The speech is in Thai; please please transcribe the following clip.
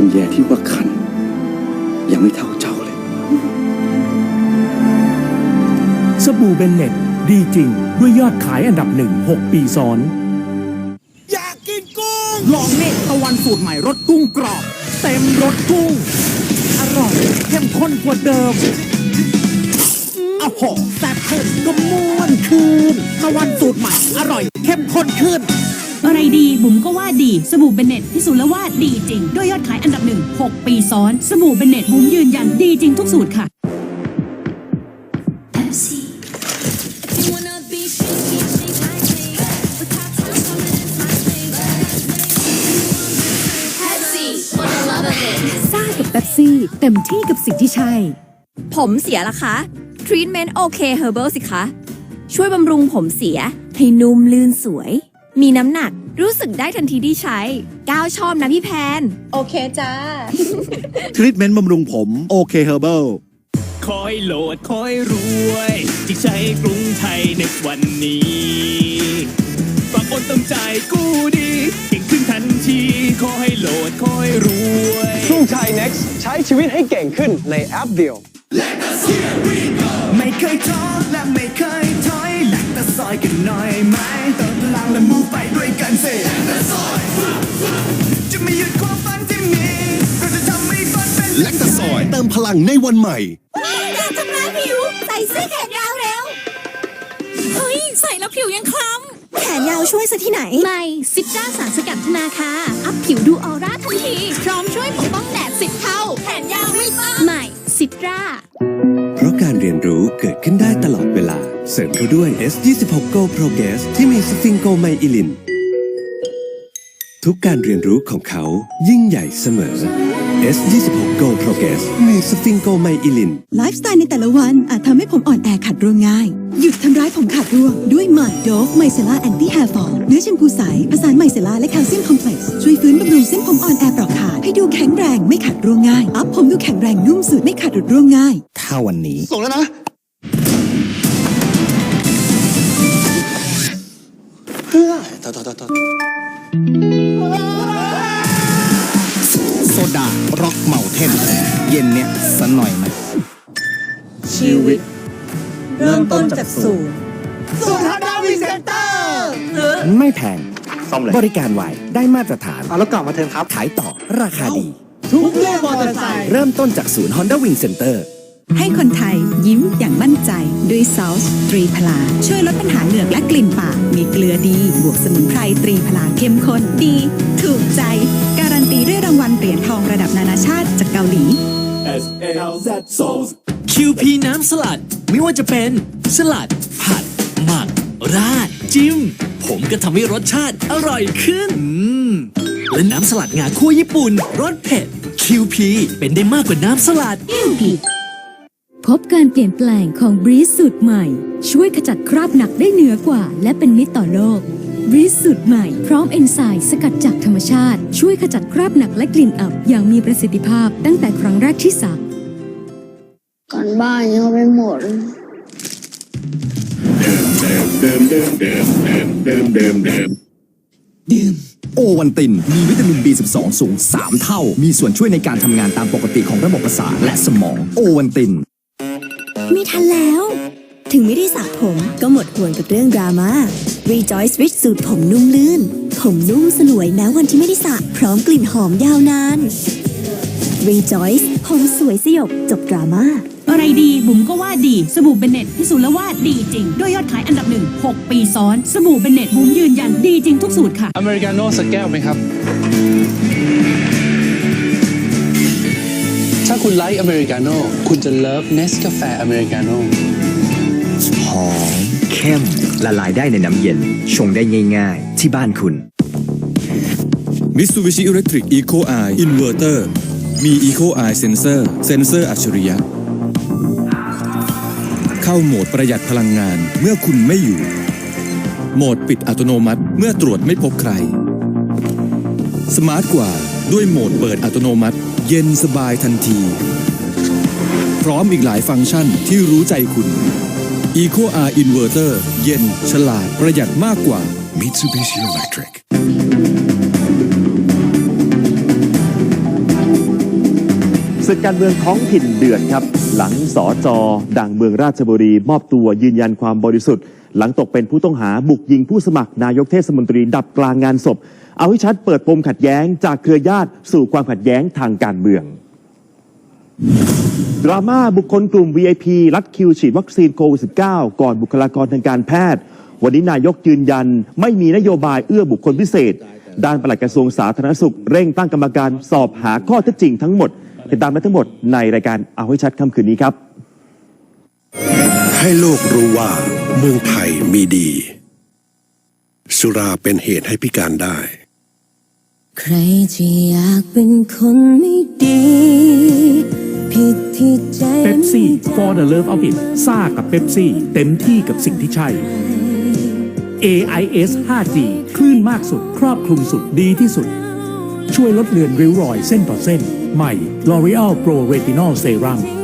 ตำแยที่ว่าคัน ยังไม่เท่าเจ้าเลย สบู่เบนเน็ตดีจริง ด้วยยอดขายอันดับหนึ่ง 6 ปีซ้อน อยากกินกุ้ง ลองนี่ตะวันสูตรใหม่รสกุ้งกรอบ เต็มรสกุ้ง อร่อยเข้มข้นกว่าเดิมอ้าวโหแซ่บขึ้นก็ม่วนคืนตะวันสูตรใหม่อร่อยเข้มข้นขึ้น อะไรดีบุ๋มก็ว่าดี สบู่เบนเน็ตพิสูจน์แล้วว่าดีจริง ด้วยยอดขายอันดับหนึ่ง6ปีซ้อน สบู่เบนเน็ตบุ๋มยืนยันดีจริงทุกสูตรค่ะ Pepsi. You wanna be shaky, shake my thing. With top down coming in my thing. Pepsi, for the love of it. ซ่ากับเป๊ปซี่ เต็มที่กับสิ่งที่ใช่ ผมเสียละคะ ทรีทเมนต์โอเคเฮอร์เบิลสิคะ ช่วยบำรุงผมเสีย ให้นุ่มลื่นสวย มีน้ำหนักรู้สึกได้ทันทีที่ใช้ ก้าวชอบนะพี่แพน โอเคจ้า ทรีทเมนต์บำรุงผมโอเคเฮอร์เบิลคอยโหลดคอยรวยที่ใช้กรุงไทยในวันนี้ฝากโอนเติมใจายกู้ดีเก่งขึ้นทันทีขอให้โหลดคอยรวยกรุงไทย next ใช้ชีวิตให้เก่งขึ้นในแอปเดียว ไม่เคยท้อและไม่เคยถอยแลก ตะซอยกันหน่อยไหมเติมพลังและมูฟไปด้วยกันสิแลกตะซอยจะไม่หยุดความฝันที่มีเราจะทำให้ฝันเป็นแลคตาซอยเติมพลังในวันใหม่อยากทำลายผิว ใส่เสื้อแขนยาวเร็วเฮ้ย ใส่แล้วผิวยังคล้แขนยาวช่วยซะที่ไหนำใหม่ซิจ้าสารสกัดธนาคาอัพผิวดูออร่าทันที พร้อมช่วยปกป้องแดดสิบเท่า แขนยาวไม่ต้องใหม่ซิตรา เสริมเข้าด้วย S26 Go Progress ที่มีสฟิงโกไมอิลิน ทุกการเรียนรู้ของเขายิ่งใหญ่เสมอ S26 Go Progress มีสฟิงโกไมอิลิน ไลฟ์สไตล์ในแต่ละวันอาจทำให้ผมอ่อนแอขัดร่วงง่าย หยุดทำร้ายผมขาดร่วง ด้วยใหม่โดฟไมเซล่าแอนตี้แฮร์ฟอลเนื้อแชมพูใสผสานไมเซล่าและแคลเซียมคอมเพล็กซ์ช่วยฟื้นบำรุงเส้นผมอ่อนแอเปราะขาดให้ดูแข็งแรงไม่ขาดร่วงง่ายอัพผมดูแข็งแรงนุ่มสูดไม่ขาดหลุดร่วงง่าย ถ้าวันนี้ ส่งแล้วนะ โซดาร็อกเมาเทนเย็นเนี้ยสันหน่อยไหมชีวิต เริ่มต้นจากศูนย์สุดฮาดาวิเซนเตอร์ไม่แพงบริการไวได้มาตรฐานเอาแล้วกลับมาเทิมครับ ขายต่อราคาดี ทุกเรื่องมอเตอร์ไซค์เริ่มต้นจากศูนย์ Honda Wing Center ให้คนไทยยิ้มอย่างมั่นใจด้วยซอสตรีพลา ช่วยลดปัญหาเหงือกและกลิ่นปาก มีเกลือดี บวกสมุนไพรตรีพลาเข้มข้นดี ถูกใจ การันตีด้วยรางวัลเหรียญทองระดับนานาชาติจากเกาหลี QP น้ำสลัด ไม่ว่าจะเป็นสลัด ผัด หมัก ราด จิ้ม ผมก็ทำให้รสชาติอร่อยขึ้นอืมและน้ำสลัดงาคั่วญี่ปุ่นรสเผ็ด QP เป็นได้มากกว่าน้ำสลัด พบการเปลี่ยนแปลงของบรีสสูตรใหม่ ช่วยขจัดคราบหนักได้เหนือกว่า และเป็นมิตรต่อโลกบรีสสูตรใหม่พร้อมเอนไซม์สกัดจากธรรมชาติ ช่วยขจัดคราบหนักและกลิ่นอับ อย่างมีประสิทธิภาพตั้งแต่ครั้งแรกที่สักก่อนบ้านยังเอาไปหมดโอวันติน มีวิตามิน B12 สูง 3 เท่า มีส่วนช่วยในการทำงานตามปกติของระบบประสาทและสมอง โอวันติน มีทันแล้ว ถึงไม่ได้สระผมก็หมดห่วงกับเรื่องดราม่า Rejoice Rich สูตรผมนุ่มลื่น ผมนุ่มสลวยแม้วันที่ไม่ได้สระพร้อมกลิ่นหอมยาวนาน Rejoice ผมสวยสยบจบดราม่าอะไรดีบุ๋มก็ว่าดี สบู่เบนเน็ตพิสูจน์แล้วว่าดีจริง ด้วยยอดขายอันดับหนึ่ง 6 ปีซ้อน สบู่เบนเน็ตบุ๋มยืนยันดีจริงทุกสูตรค่ะ อเมริกาโน่สักแก้วไหมครับ คุณไลค์อเมริกาโน่คุณจะเลิฟเนสกาแฟอเมริกาโน่หอมเข้มละลายได้ในน้ำเย็น ชงได้ง่าย ๆ ที่บ้านคุณ Mitsubishi Electric Eco Eye Inverter มี Eco Eye Sensor เซนเซอร์อัจฉริยะ เข้าโหมดประหยัดพลังงานเมื่อคุณไม่อยู่ โหมดปิดอัตโนมัติเมื่อตรวจไม่พบใคร สมาร์ทกว่าด้วยโหมดเปิดอัตโนมัติ เย็นสบายทันที พร้อมอีกหลายฟังก์ชันที่รู้ใจคุณ Eco R Inverter เย็น ฉลาด ประหยัดมากกว่า Mitsubishi Electric ศึกการเมืองท้องถิ่นเดือดครับ หลังสอจอดังเมืองราชบุรี มอบตัวยืนยันความบริสุทธิ์ หลังตกเป็นผู้ต้องหาบุกยิงผู้สมัครนายกเทศมนตรีดับกลางงานศพ เอาให้ชัดเปิดปมขัดแย้งจากเครือญาติสู่ความขัดแย้งทางการเมือง ดราม่าบุคคลกลุ่ม VIP รัดคิวฉีดวัคซีนโควิด -19 ก่อนบุคลากรทางการแพทย์ วันนี้นายกยืนยัน ไม่มีนโยบายเอื้อบุคคลพิเศษ ด้านปลัดกระทรวงสาธารณสุข เร่งตั้งกรรมการสอบหาข้อเท็จจริงทั้งหมดติดตามได้ทั้งหมดในรายการเอาให้ชัดค่ำคืนนี้ครับ ให้โลกรู้ว่าเมืองไทยมีดี สุราเป็นเหตุให้พิการได้ ใครจะอยากเป็นคนไม่ดี ผิดที่ใจเป๊ปซี่ for the love of it ซ่ากับเป๊ปซี่ เต็มที่กับสิ่งที่ใช่ AIS 5G คลื่นมากสุด ครอบคลุมสุดดีที่สุด ช่วยลดเลือนริ้วรอยเส้นต่อเส้น ใหม่ L'Oreal Pro Retinol Serum